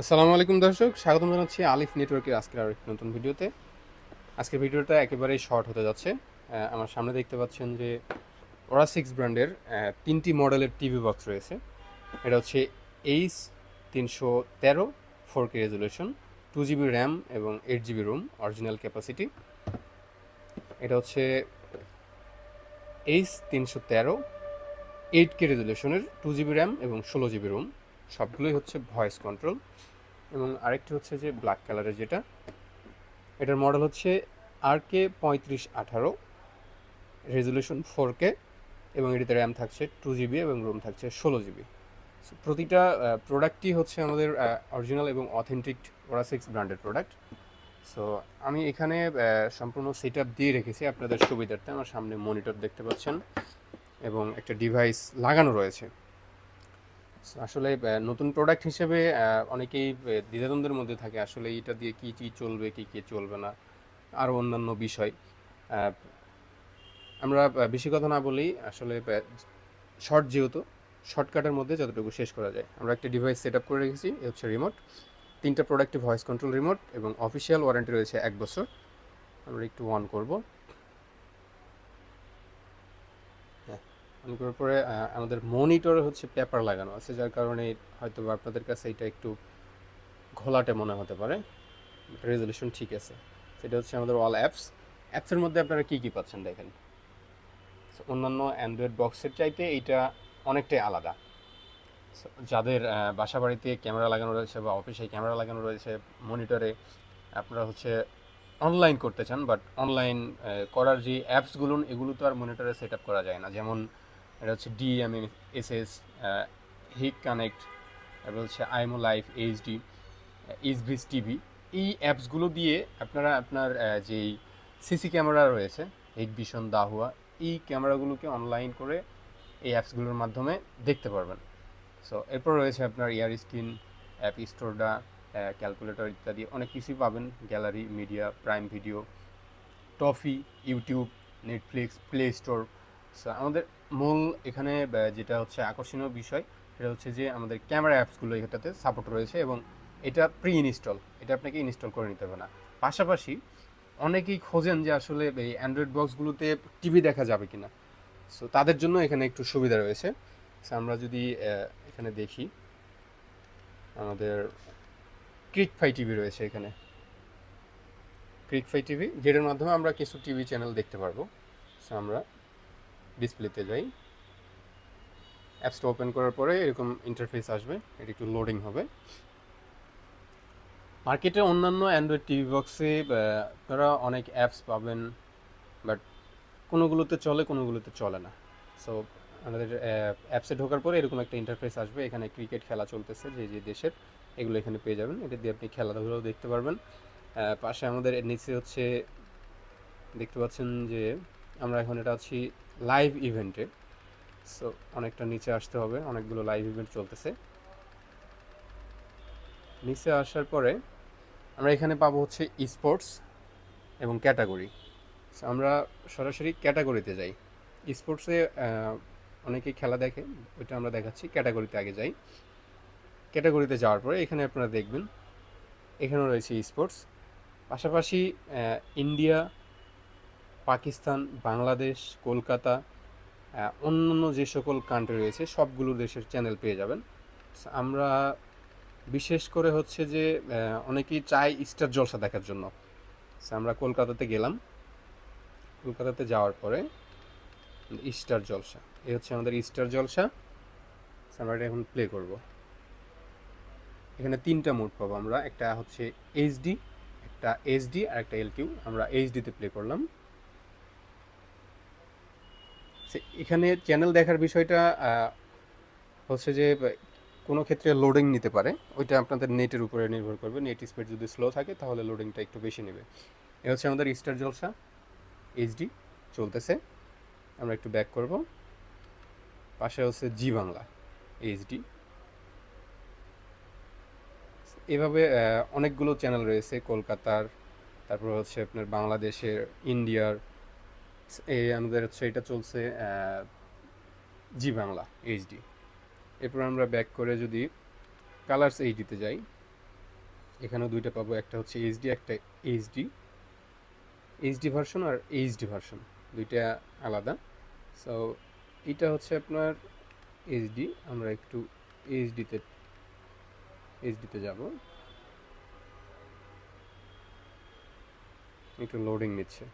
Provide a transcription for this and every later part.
আসসালামু আলাইকুম দর্শক, স্বাগতম জানাচ্ছি আলিফ নেটওয়ার্কের আজকের আরেকটি নতুন ভিডিওতে। আজকের ভিডিওটা একেবারেই শর্ট হতে যাচ্ছে। আমার সামনে দেখতে পাচ্ছেন যে ওরা সিক্স ব্র্যান্ডের তিনটি মডেলের টিভি বক্স রয়েছে। এটা হচ্ছে এইচ তিনশো তেরো four K resolution two GB RAM এবং eight GB ROM original capacity এটা হচ্ছে এইচ তিনশো তেরো এইট কে রেজুলেশনের টু জিবি র্যাম এবং ষোলো জিবি রুম সবগুলোই হচ্ছে ভয়েস কন্ট্রোল এবং আরেকটি হচ্ছে যে ব্ল্যাক কালারের যেটা, এটার মডেল হচ্ছে আর কে পঁয়ত্রিশ আঠারো রেজুলেশন ফোর কে এবং এটিতে র্যাম থাকছে টু জিবি এবং রুম থাকছে ষোলো জিবি। প্রতিটা প্রোডাক্টই হচ্ছে আমাদের অরিজিনাল এবং অথেন্টিক ওরা সিক্স ব্র্যান্ডের প্রোডাক্ট সো আমি এখানে সম্পূর্ণ সেট আপ দিয়ে রেখেছি আপনাদের সুবিধার্থে। আমার সামনে মনিটর দেখতে পাচ্ছেন এবং একটা ডিভাইস লাগানো রয়েছে। আসলে নতুন প্রোডাক্ট হিসেবে অনেকেই দ্বিধাদ্বন্দ্বের মধ্যে থাকে আসলে এটা দিয়ে কি কি চলবে, কি কি চলবে না আরও অন্যান্য বিষয়। আমরা বেশি কথা না বলেই আসলে শর্ট যেহেতু শর্টকাটের মধ্যে যতটুকু শেষ করা যায়। আমরা একটা ডিভাইস সেট আপ করে রেখেছি, এ হচ্ছে রিমোট তিনটা প্রোডাক্টে ভয়েস কন্ট্রোল রিমোট এবং অফিসিয়াল ওয়ারেন্টি রয়েছে এক বছর। আমরা একটু অন করব হ্যাঁ অন করার পরে আমাদের মনিটরে হচ্ছে পেপার লাগানো আছে, যার কারণে হয়তো আপনাদের কাছে এটা একটু ঘোলাটে মনে হতে পারে। রেজলিউশন ঠিক আছে। সেটা হচ্ছে আমাদের অল অ্যাপস। অ্যাপসের মধ্যে আপনারা কী কী পাচ্ছেন দেখেন? অন্যান্য অ্যান্ড্রয়েড বক্সের চাইতে এইটা অনেকটাই আলাদা। যাদের বাসা বাড়িতে ক্যামেরা লাগানো রয়েছে বা অফিসে ক্যামেরা লাগানো রয়েছে, মনিটরে আপনারা হচ্ছে অনলাইন করতে চান, বাট অনলাইন করার যে অ্যাপসগুলো, এগুলো তো আর মনিটরে সেট আপ করা যায় না। যেমন এটা হচ্ছে DMM S S Hik Connect তারপর হচ্ছে আইমো লাইফ এইচডি ইসভিস টিভি এই অ্যাপসগুলো দিয়ে আপনারা আপনার যেই সিসি ক্যামেরা রয়েছে হিক ভিশন দাহুয়া এই ক্যামেরাগুলোকে অনলাইন করে এই অ্যাপসগুলোর মাধ্যমে দেখতে পারবেন। সো এরপর রয়েছে আপনার ইয়ার স্ক্রিন অ্যাপ স্টোরডা ক্যালকুলেটর ইত্যাদি, অনেক কিছুই পাবেন। Gallery media prime video Toffee YouTube Netflix play store so আমাদের মূল এখানে যেটা হচ্ছে আকর্ষণীয় বিষয়, সেটা হচ্ছে যে আমাদের ক্যামেরা অ্যাপসগুলো এটাতে সাপোর্ট রয়েছে এবং এটা প্রি ইনস্টল এটা আপনাকে ইনস্টল করে নিতে হবে না। পাশাপাশি অনেকেই খোঁজেন যে আসলে এই অ্যান্ড্রয়েড বক্সগুলোতে টিভি দেখা যাবে কিনা। সো তাদের জন্য এখানে একটু সুবিধা রয়েছে। আমরা যদি এখানে দেখি, আমাদের ক্রিক ফাই টিভি রয়েছে এখানে। ক্রিক ফাই টিভি যেটার মাধ্যমে আমরা কিছু টিভি চ্যানেল দেখতে পারব। সো আমরা ডিসপ্লেতে যাই অ্যাপসটা ওপেন করার পরে এরকম ইন্টারফেস আসবে, এটা একটু লোডিং হবে। মার্কেটে অন্যান্য অ্যান্ড্রয়েড টিভি বক্সে আপনারা অনেক অ্যাপস পাবেন বাট কোনোগুলোতে চলে কোনোগুলোতে চলে না। সো আমাদের অ্যাপসে ঢোকার পরে এরকম একটা ইন্টারফেস আসবে, এখানে ক্রিকেট খেলা চলতেছে, যে যে দেশের, এগুলো এখানে পেয়ে যাবেন। এটা দিয়ে আপনি খেলাধুলাও দেখতে পারবেন। পাশে আমাদের নিচে হচ্ছে, দেখতে পাচ্ছেন যে, আমরা এখন এটা আছি লাইভ ইভেন্টে সো অনেকটা নিচে আসতে হবে, অনেকগুলো লাইভ ইভেন্ট চলতেছে। নিচে আসার পরে আমরা এখানে পাবো হচ্ছে স্পোর্টস এবং ক্যাটাগরি আমরা সরাসরি ক্যাটাগরিতে যাই। স্পোর্টসে অনেকেই খেলা দেখে, ওইটা আমরা দেখাচ্ছি ক্যাটাগরিতে আগে যাই। ক্যাটাগরিতে যাওয়ার পরে এখানে আপনারা দেখবেন, এখানেও রয়েছে স্পোর্টস পাশাপাশি ইন্ডিয়া পাকিস্তান, বাংলাদেশ, কলকাতা অন্যান্য যে সকল কান্ট্রি রয়েছে, সবগুলো দেশের চ্যানেল পেয়ে যাবেন। আমরা বিশেষ করে হচ্ছে যে অনেকেই চায় স্টার জলসা দেখার জন্য। আমরা কলকাতাতে গেলাম। কলকাতাতে যাওয়ার পরে স্টার জলসা। এই হচ্ছে আমাদের স্টার জলসা। আমরা এটা এখন প্লে করব। এখানে তিনটা মোড পাবো আমরা। একটা হচ্ছে এইচডি একটা এইচডি আর একটা এলকিউ আমরা এইচডিতে প্লে করলাম। এখানে চ্যানেল দেখার বিষয়টা হচ্ছে যে, কোনো ক্ষেত্রে লোডিং নিতে পারে। ওইটা আপনাদের নেটের উপরে নির্ভর করবে। নেট স্পিড যদি স্লো থাকে, তাহলে লোডিংটা একটু বেশি নেবে। এ হচ্ছে আমাদের স্টার জলসা এইচডি চলতেছে। আমরা একটু ব্যাক করব। পাশে হচ্ছে জি বাংলা এইচডি এভাবে অনেকগুলো চ্যানেল রয়েছে, কলকাতার, তারপর হচ্ছে আপনার বাংলাদেশের ইন্ডিয়ার এই আমাদের হচ্ছে এটা চলছে জি বাংলা এইচডি এরপর আমরা ব্যাক করে যদি কালার্স এইচডিতে যাই, এখানেও দুইটা পাবো, একটা হচ্ছে এইচডি একটা এইচডি এইচডি ভার্সন আর এইচডি ভার্সন দুইটা আলাদা। সো এটা হচ্ছে আপনার এইচডি আমরা একটু এইচডিতে এইচডিতে যাব। একটু লোডিং নিচ্ছে।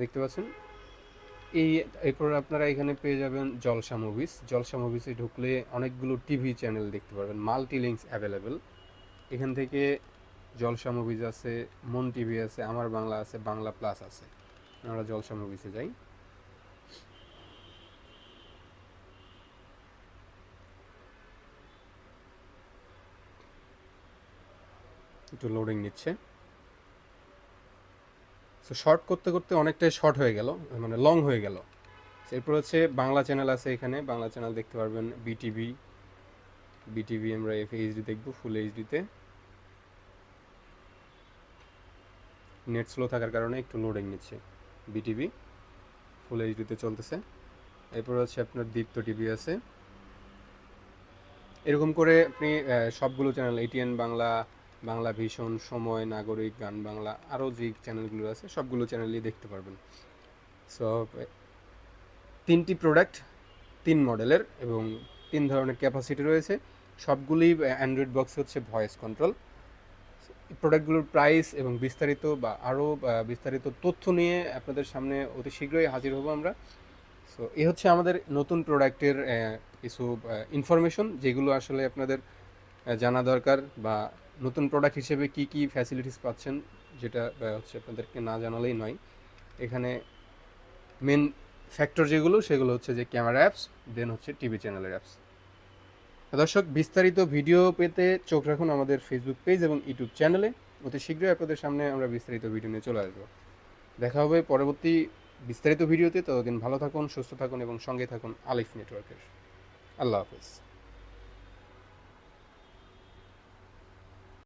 দেখতে পাচ্ছেন? এই, এরপর আপনারা এখানে পেয়ে যাবেন জলসা মুভিস জলসা মুভিসে ঢুকলে অনেকগুলো টিভি চ্যানেল দেখতে পারবেন। মাল্টি লিঙ্কস অ্যাভেলেবেল এখান থেকে জলসা মুভিজ আছে মন টিভি আছে আমার বাংলা আছে বাংলা প্লাস আছে। আমরা জলসা মুভিসে যাই। একটু লোডিং নিচ্ছে। সো শর্ট করতে করতে অনেকটাই শর্ট হয়ে গেল মানে লং হয়ে গেল। এরপর হচ্ছে বাংলা চ্যানেল আছে এখানে, বাংলা চ্যানেল দেখতে পারবেন বিটিভি বিটিভি আমরা এফ এইচডি দেখব ফুল এইচডিতে নেট স্লো থাকার কারণে একটু লোডিং নিচ্ছে বিটিভি ফুল এইচডিতে চলতেছে। এরপর হচ্ছে আপনার দীপ্ত টিভি আছে। এরকম করে আপনি সবগুলো চ্যানেল এটিএন বাংলা বাংলা ভীষণ সময়, নাগরিক, গান বাংলা, আরও যে চ্যানেলগুলো আছে, সবগুলো চ্যানেলই দেখতে পারবেন। সো তিনটি প্রোডাক্ট তিন মডেলের এবং তিন ধরনের ক্যাপাসিটি রয়েছে। সবগুলি অ্যান্ড্রয়েড বক্স হচ্ছে ভয়েস কন্ট্রোল প্রোডাক্টগুলোর প্রাইস এবং বিস্তারিত বা আরও বিস্তারিত তথ্য নিয়ে আপনাদের সামনে অতি শীঘ্রই হাজির হব আমরা। সো এ হচ্ছে আমাদের নতুন প্রোডাক্টের কিছু ইনফরমেশন যেগুলো আসলে আপনাদের জানা দরকার বা নতুন প্রোডাক্ট হিসেবে কি কি ফ্যাসিলিটিস পাচ্ছেন, যেটা হচ্ছে আপনাদেরকে না জানালেই নয়। এখানে মেন ফ্যাক্টর যেগুলো, সেগুলো হচ্ছে যে ক্যামেরা অ্যাপস দেন হচ্ছে টিভি চ্যানেলের অ্যাপস দর্শক, বিস্তারিত ভিডিও পেতে চোখ রাখুন আমাদের ফেসবুক পেজ এবং ইউটিউব চ্যানেলে অতি শীঘ্রই আপনাদের সামনে আমরা বিস্তারিত ভিডিও নিয়ে চলে আসব। দেখা হবে পরবর্তী বিস্তারিত ভিডিওতে ততদিন ভালো থাকুন, সুস্থ থাকুন এবং সঙ্গে থাকুন আলিফ নেটওয়ার্কের আল্লাহ হাফেজ।